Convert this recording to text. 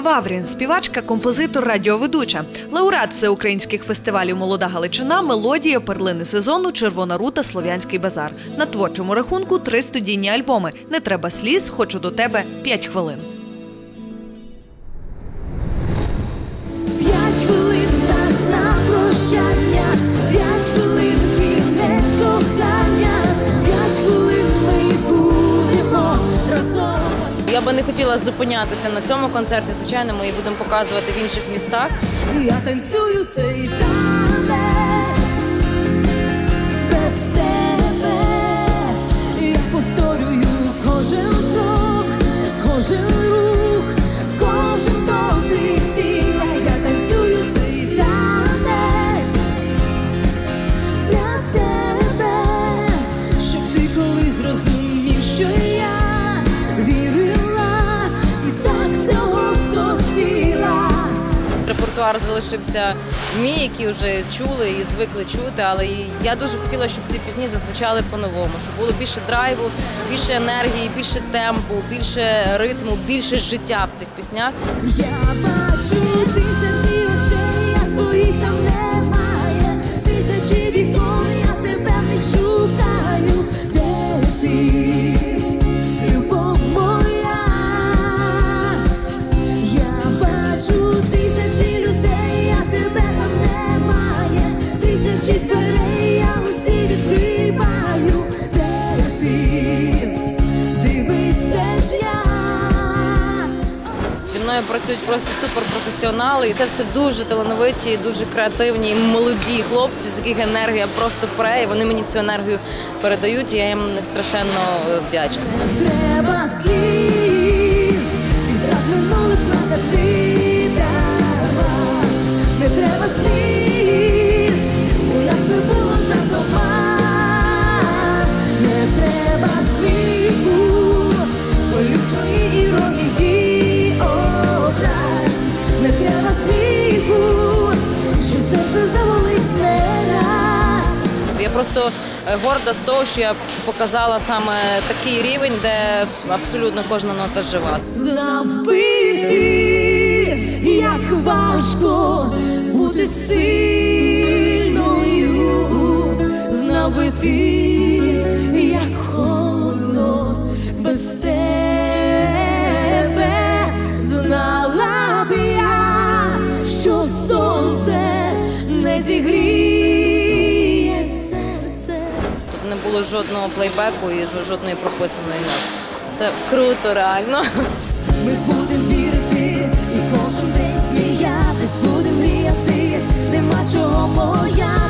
Ваврін, співачка, композитор, радіоведуча, лауреат всеукраїнських фестивалів Молода Галичина, мелодія, перлини сезону, Червона рута, Слов'янський базар. На творчому рахунку три студійні альбоми. Не треба сліз, хочу до тебе 5 хвилин. П'ять хвилин нас на прощання, п'ять хвилин Я би не хотіла зупинятися на цьому концерті. Звичайно, ми її будемо показувати в інших містах. Я танцюю цей танець Репертуар залишився мій, який вже чули і звикли чути. Але я дуже хотіла, щоб ці пісні зазвучали по-новому, щоб було більше драйву, більше енергії, більше темпу, більше ритму, більше життя в цих піснях. Я бачу тисячі очей, а твоїх там немає. Тисячі вікон, я тебе них шукаю. Мною працюють просто суперпрофесіонали, і це все дуже талановиті, дуже креативні, молоді хлопці, з яких енергія просто пре. і Вони мені цю енергію передають. і Я їм страшенно е, вдячна. Не треба сліз, і так минулих ти Я просто е, горда з того, що я показала саме такий рівень, де абсолютно кожна нота жива. Знав би як важко бути сильною, знав би ти, як холодно без тебе, знала б я, що сонце не зігріє було жодного плейбеку і жодної прописаної ноти. Це круто, реально. Ми будемо вірити і кожен день сміятись, будемо мріяти, нема чого збудуємо